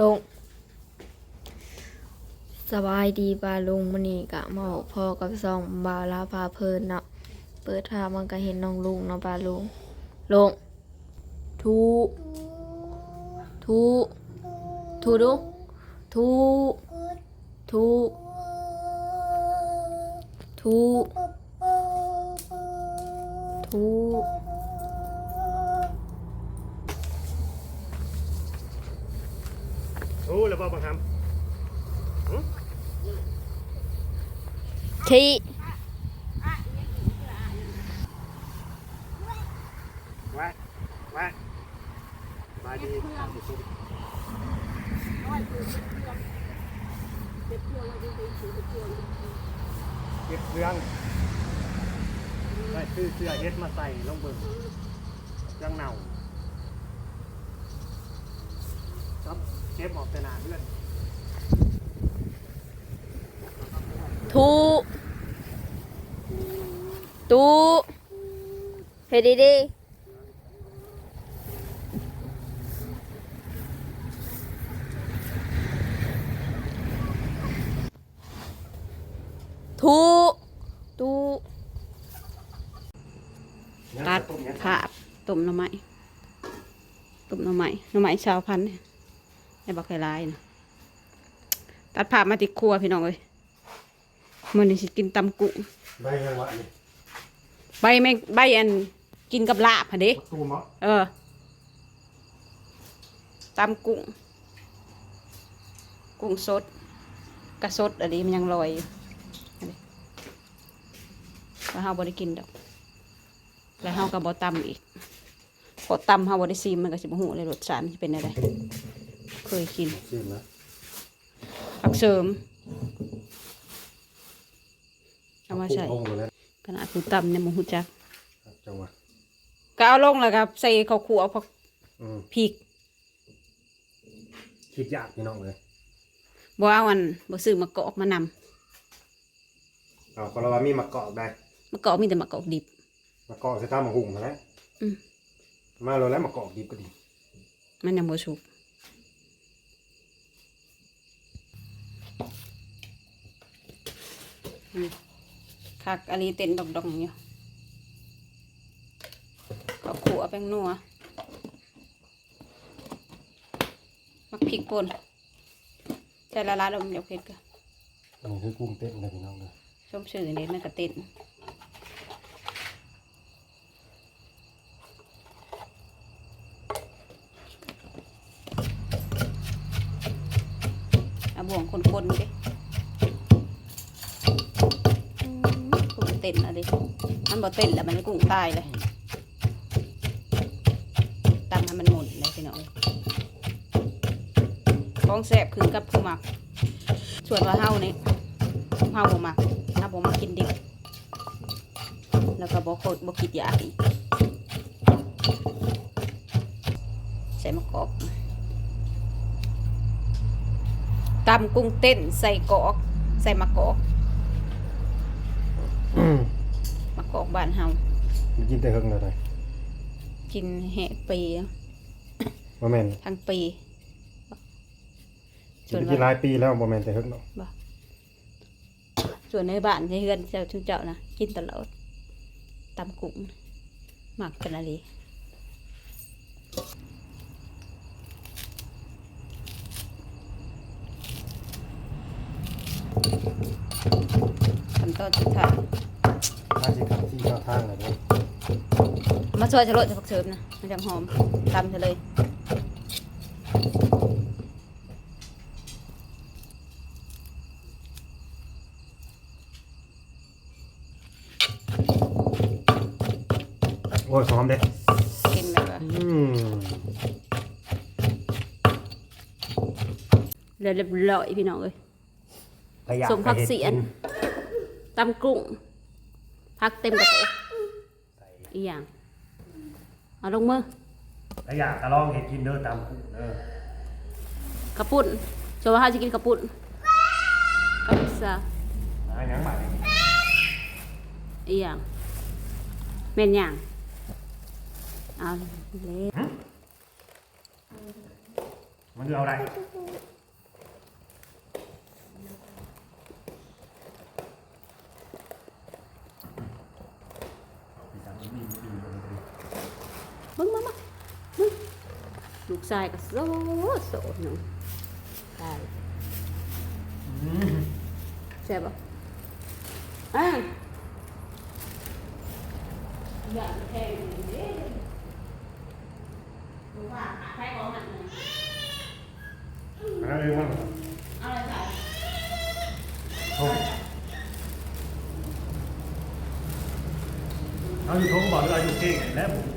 ลง สบายดีปลาลุงมันนี่กะมาพ่อกับซองบาลาพาเพลินเนาะเปิดทามันก็เห็นน้องลุงเนาะปลาลุงลงทูทูทูดูทูทูทูทู โอ้แล้วบ่บังคับขี้ไว้ไว้บายดีเก็บเครื่องได้ซื้อเสื้อเฮ็ดมาใส่ลงเบิ่งเครื่องเน่าครับ เก็บออกแต่หนาเพื่อนทูตูเฮ็ดดีดีทูตูตัดภาพต้มหน่อไม้ต้มหน่อไม้หน่อไม้ชาวพันธุ์ เนี่ยไอ้บักไข่ลายนะตัดภาพมาติดครัวพี่น้องเลยมันนี่สิกินตำกุ้งได้ยังวะนี่ใบแมงใบอันกินกับลาบค่ะเด้ตูมะเออตำกุ้งกุ้งสดกระสดอันนี้มันยังลอยอยู่อันนี้แล้วเฮาบ่ได้กินดอก แล้วเฮาก็บ่ตำอีกพอตำเฮาบ่ได้ซีมมันก็สิบ่ฮู้เลยรสชาติมันสิเป็นอะไร เคยกินชิมนะผักเสริมเอามาใส่ลงเลยขนาดผู้ตำเนี่ยบ่ฮู้จักจังหวะก็เอาลงแล้วก็ใส่ข้าวคั่วผักอืมพริกคิดยากพี่น้องเลยบ่เอาอันบ่ซื้อมะกอกมานำเอาคนละว่ามีมะกอกได้มะกอกมีแต่มะกอกดิบมะกอกใส่ตามมะหุ่งนะอืมมาเลยแล้วมะกอกดิบก็ดี มันยังบ่สุก คักอันนี้เต้นดอกๆอยู่ข้าวคั่วแป้งนัวมักพริกป่นใส่ละลายลงเดี๋ยวเผ็ดก็อันนี้คือกุ้งเต้นนะพี่น้องเลยชมชื่อนี่มันก็เต้นเอาบ่วงคนๆดิอืมกุ้งเต้นอะดิมันบ่เต้นแล้วมันกุ้งตายเลยตำให้มันหมุนเลยพี่น้องของแซ่บคือกับผู้หมักส่วนว่าเฮานี่เฮาบ่มักเฮาบ่มักกินดิบแล้วก็บ่โคตรบ่คิดอยากอีกใส่มะกอกตำกุ้งเต้นใส่กอก ใส่มะกอก มะกอกบ้านเฮามันกินแต่เฮิงเลยกินแหกปีบ่แม่นทั้งปีกินกินหลายปีแล้วบ่แม่นแต่เฮิงเนาะส่วนในบ้านในเฮือนเจ้าชุนเจ้านะกินตลอดตำกุ้งหมักกันอะไรขั้นตอนสุดท้ายถ้าสิ ขับที่เข้าทางเลยเด้อมาช่วยจะลดจะผักเสริมนะมันจังหอมตำเฉยเลยโอ้ยหอมเด้กินแบบว่าอืมเรียบร้อยพี่น้องเอ้ยระยะสมพักเสียนตำกุ้ง พักเต็มกระโตะอีกอย่างเอาลงมือระยะกระลองเห็ดกินเด้อตามกุ้งเด้อกระปุ่นโชว์ว่าเขาจะกินกระปุ่นกับพิซซ่าหาหยังบาดนี่อีกอย่างเม่นอย่างเอาเลยมันคือเอาอะไรพี่สาวมันมีมีคนเดียว มึงมามามึงลูก ชายก็โซโซหนึ่งตายอืมใช่ปะอะอยากแทงเด้ดูว่าใครของมันเนี่ยอะไรเองมั้งเอาอะไรใส่ทงเอาอยู่ทงบอกหรือเอาอยู่เก่งแล้วผม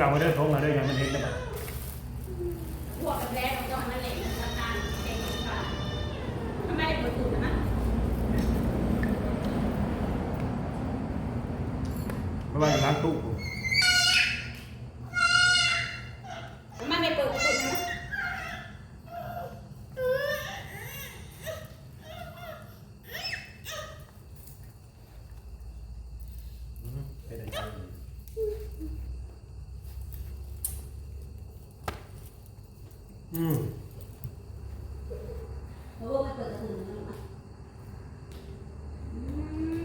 เราไม่เชื่อมาได้ทงมาได้ยังมันเห็นได้ไหมพวกันแรกมันก็มันเหล็กมันตานเก่งกว่าทำไมปิดตูดนะไม่ว่าอยู่ร้านตู้ผม ทำไมไม่เปิดตูดนะ อืมเป็นอะไรกัน อืมโอ้ไม่เปิดตูดนะอื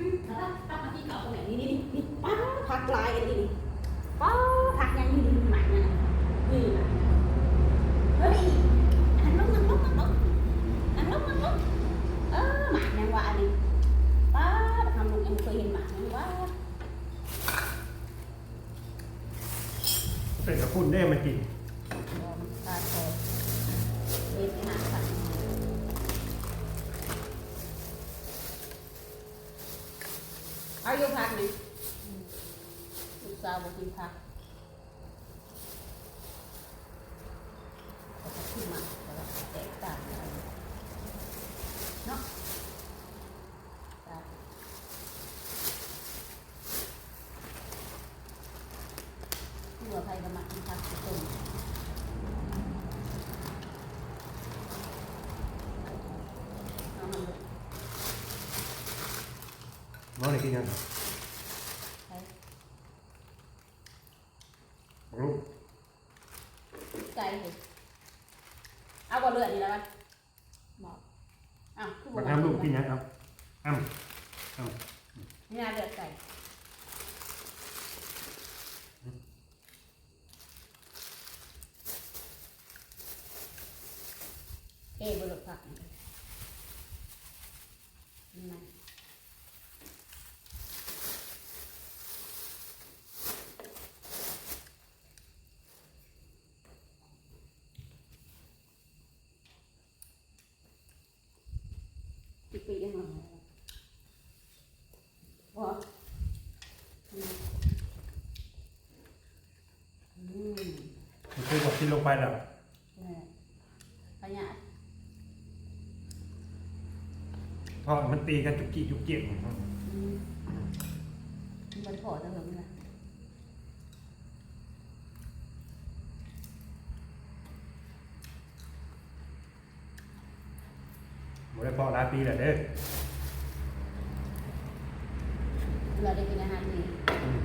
มแล้วถ้ามาที่เก่าตรงไหนนี่นี่นี่ป้าพักลายกันนี่ป้าพักยังนี่นี่หมายนั่นน่ะนี่หมายนั่นน่ะเฮ้ยอันลงอันลงอันลงอันลงอันลงเออหมายยังว่าอันนี้ป้าทำลงยังเคยเห็นหมายนะว่าเป็นกระปุ่นได้มากินตาโต เรียนไปหาสัตว์เอาอยู่พักไหมลูกสาวบอกกินพักเขาก็ขึ้นมาแต่ว่าแตกต่างกันเนาะตาหัวไฟกระมักกินพักตุ่ม เอามาเลย น้องได้กินยังใช้บอกลูกใจเลยเอาบอลเลือดนี่แล้วกันบอกอ้าวคือ มาทำลูกกินยังครับอ้ำอ้ำ นี่นาเลือดใส่เอ้บอลเลือดผักนี่นี่นะ ปีปียังไงวะอืมอืมมันคือบอกกินลงไปแล้วเนี่ยขยะเพราะมันตีกันจุกจิกจุกจิกอืมมันพอจะเหรอเนี่ย หมดได้พอหลายปีแล้วเด้อเราได้กินอาหารดีอืม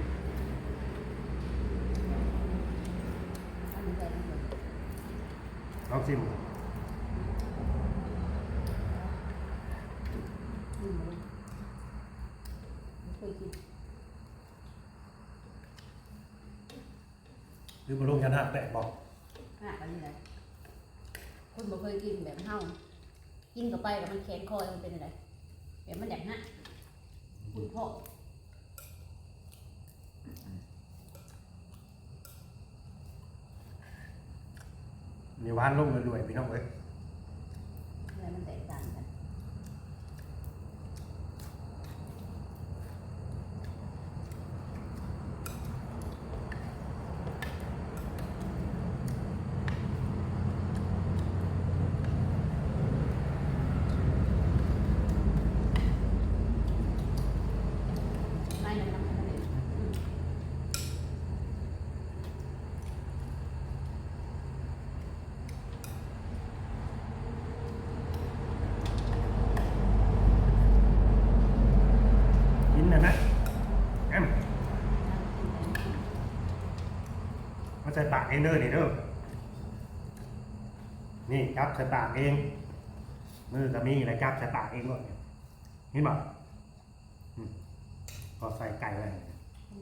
อันนี้ใจมันเลยลองชิมอืมไม่เคยกินหรือมาลงยันหักแตะบอกหนักอันนี้เลยคนบ่เคยกินแบบเฮา กินเข้าไปแล้วมันแข็งคอมันเป็นอะไรแบบมันแดกนะคุณพ่อนี่านลงเลยรวยพี่น้องเอ้ยอะไรมันแตกต่างกัน แอมมาใส่ปากเองเด้อนี่เด้อนี่ครับใส่ปากเอง มือก็มีนะครับใส่ปากเองหมดนเห็นบ่พอใส่ไก่ไว้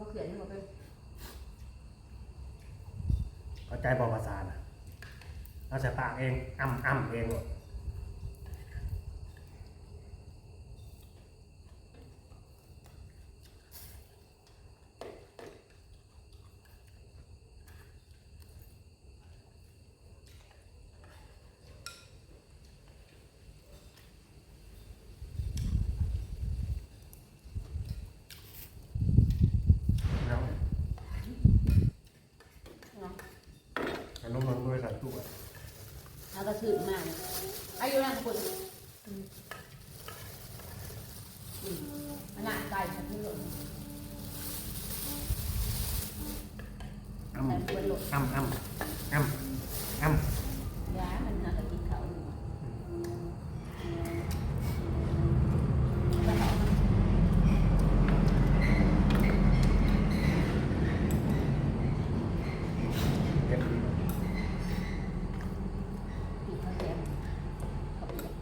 ก็เขียนให้หยเข้าใจบอกภาษานะเอาใส่ปากเองอ้ำอ้ำเองหมด มันด้วยใส่ตู้อะแล้วก็ถือมาอายุนั่นคนอืมมันหนาไก่ฉันที่หล่น อ้ำ แต่มันหล่น อ้ำอ้ำอ้ำอ้ำ ยามันหนักกับกินเขาอยู่ไปหา เด็ดดี ปีกเขาแกมเขาไปเลย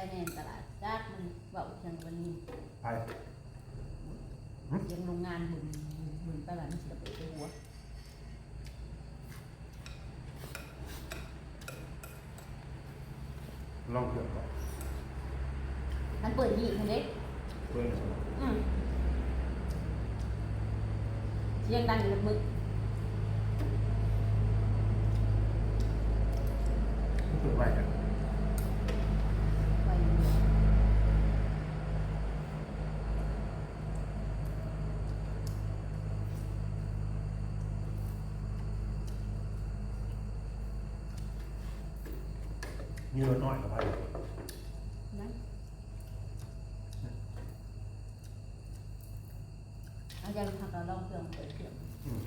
ไปในตลาดจักมันเบาจังวันนี้ไปยังโรงงานบุญบุญไปวันนี้เสียไปตัวหัวลองเกือบก่อนมันเปิดยี่คันเด็กเพื่อนอืมเสียงดังอยู่มึก เปิดไว้กัน ไป มีรถน้อยกับไปนะอาจารย์ทำเราลองเครื่องเปิดเครื่องอืม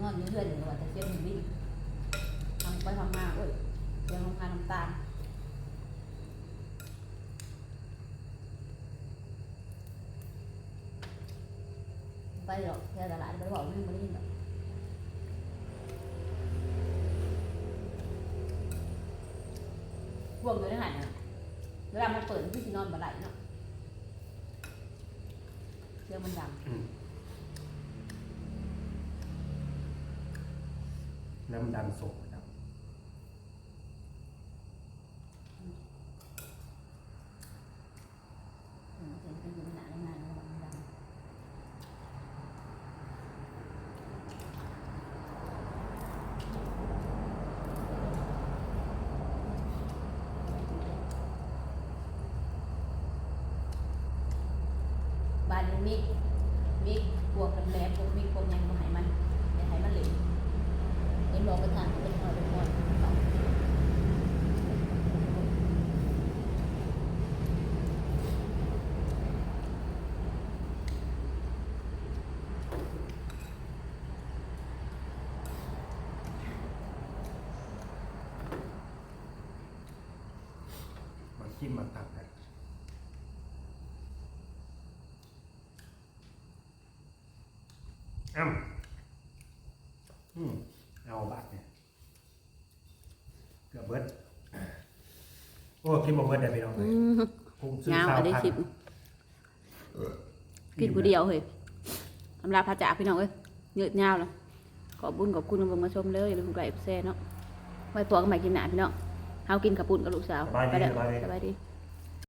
นอนอยู่เพื่อนอยู่ว่าแต่เสียงมันวิ่งทำไปทำมาโอ้ยเสียงโรงงานน้ำตาล ไปหรอกแค่ตลาดไปบอกไม่มาได้ยินหรอก พวกอยู่ในหันน่ะเวลามันเปิดพี่สินอนบ่ไหลเนาะเสียงมันดัง อืมแล้วมันดันส่งนะครับ อืมเสียงเป็นอยู่ในหนาในงานแล้วมันดัง บ้านนี้มีมีพวกกันแหลมพวกมีพวกยังมาให้มันอย่าให้มันเหลวเห็นบอกกันทางเป็นหอยเป็นหอยมาจิ้มมาตักน อ้ำอืมเอาบาทเนี่ยเกือบเบิดโอ้กินบ่เบิดได้ไปน้องเลยผมซื้อเงาข้าวอันนี้พันสิบกินผู้เดียวเฮ้ยอำลาพระจ่าพี่น้องเอ้ยเยอะเงาแล้วขอบบุญขอบคุณที่มาชมเลยอย่าลืมกดไลค์กดแชร์เนาะไว้ตัวกันใหม่กินหนาพี่น้องเฮากินกับปุ่นกับลูกสาวไปแล้วสบายดี